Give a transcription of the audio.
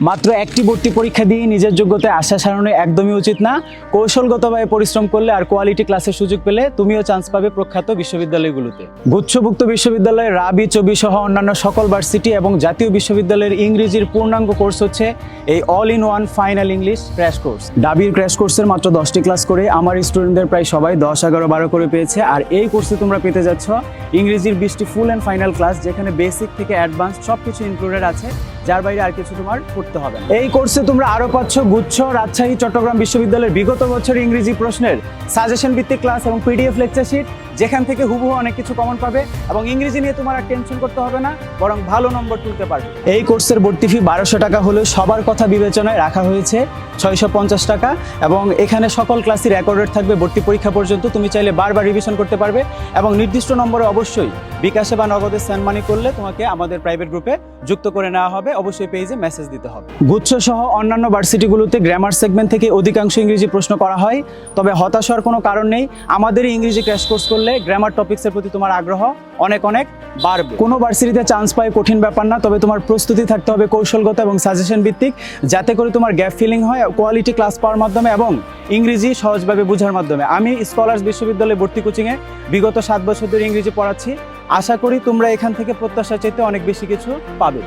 মাত্র একটি ভর্তি পরীক্ষা দিয়ে নিজের যোগ্যতায় আশা সারানো একদমই উচিত না। কৌশলগতভাবে পরিশ্রম করলে আর কোয়ালিটি ক্লাসের সুযোগ পেলে তুমিও চান্স পাবে প্রখ্যাত বিশ্ববিদ্যালয়গুলোতে। গুচ্ছভুক্ত বিশ্ববিদ্যালয় রাবি, চবি সহ অন্যান্য সকল ভার্সিটি এবং জাতীয় বিশ্ববিদ্যালয়ের ইংরেজির পূর্ণাঙ্গ কোর্স হচ্ছে এই all in one final English crash course ডাবির crash কোর্সের মাত্র দশটি ক্লাস করে আমার স্টুডেন্টদের প্রায় সবাই দশ, এগারো, বারো করে পেয়েছে। আর এই কোর্সে তোমরা পেতে যাচ্ছ ইংরেজির বিশটি ফুল অ্যান্ড ফাইনাল ক্লাস যেখানে বেসিক থেকে অ্যাডভান্স সব কিছু ইনক্লুডেড আছে। যার বাইরে আর কিছু তোমার করতে হবে এই কোর্সে তোমরা আরও পাচ্ছ গুচ্ছ রাজশাহী, চট্টগ্রাম বিশ্ববিদ্যালয়ের বিগত বছর ইংরেজি প্রশ্নের সাজেশন ভিত্তিক ক্লাস এবং পিডিএফ লেকচার শিট যেখান থেকে হুবহু অনেক কিছু কমন পাবে এবং ইংরেজি নিয়ে তোমার আর টেনশন করতে হবে না, বরং ভালো নম্বর তুলতে পারবে। এই কোর্সের ভর্তি ফি বারোশো টাকা হলেও সবার কথা বিবেচনায় রাখা হয়েছে। ছয়শো পঞ্চাশ টাকা এবং এখানে সকল ক্লাসই রেকর্ডেড থাকবে ভর্তি পরীক্ষা পর্যন্ত। তুমি চাইলে বারবার রিভিশন করতে পারবে এবং নির্দিষ্ট নম্বরে অবশ্যই বিকাশে বা নগদে সেন্ড মানি করলে তোমাকে আমাদের প্রাইভেট গ্রুপে যুক্ত করে নেওয়া হবে। অবশ্যই পেজে মেসেজ দিতে হবে। গুচ্ছ সহ অন্যান্য ভার্সিটিগুলোতে গ্রামার সেগমেন্ট থেকে অধিকাংশ ইংরেজি প্রশ্ন করা হয়। তবে হতাশ হওয়ার কোনো কারণ নেই। আমাদের ইংরেজি ক্র্যাশ কোর্স করলে গ্রামার টপিক্সের প্রতি তোমার আগ্রহ অনেক অনেক বাড়বে। কোনো ভার্সিটিতে চান্স পায় কঠিন ব্যাপার না, তবে তোমার প্রস্তুতি থাকতে হবে কৌশলগত এবং সাজেশন ভিত্তিক যাতে করে তোমার গ্যাপ ফিলিং হয় কোয়ালিটি ক্লাস পাওয়ার মাধ্যমে এবং ইংরেজি সহজভাবে বোঝার মাধ্যমে। আমি স্কলার্স বিশ্ববিদ্যালয়ে ভর্তি কোচিংয়ে বিগত সাত বছর ধরে ইংরেজি পড়াচ্ছি। আশা করি তোমরা এখান থেকে প্রত্যাশা চাইতে অনেক বেশি কিছু পাবে।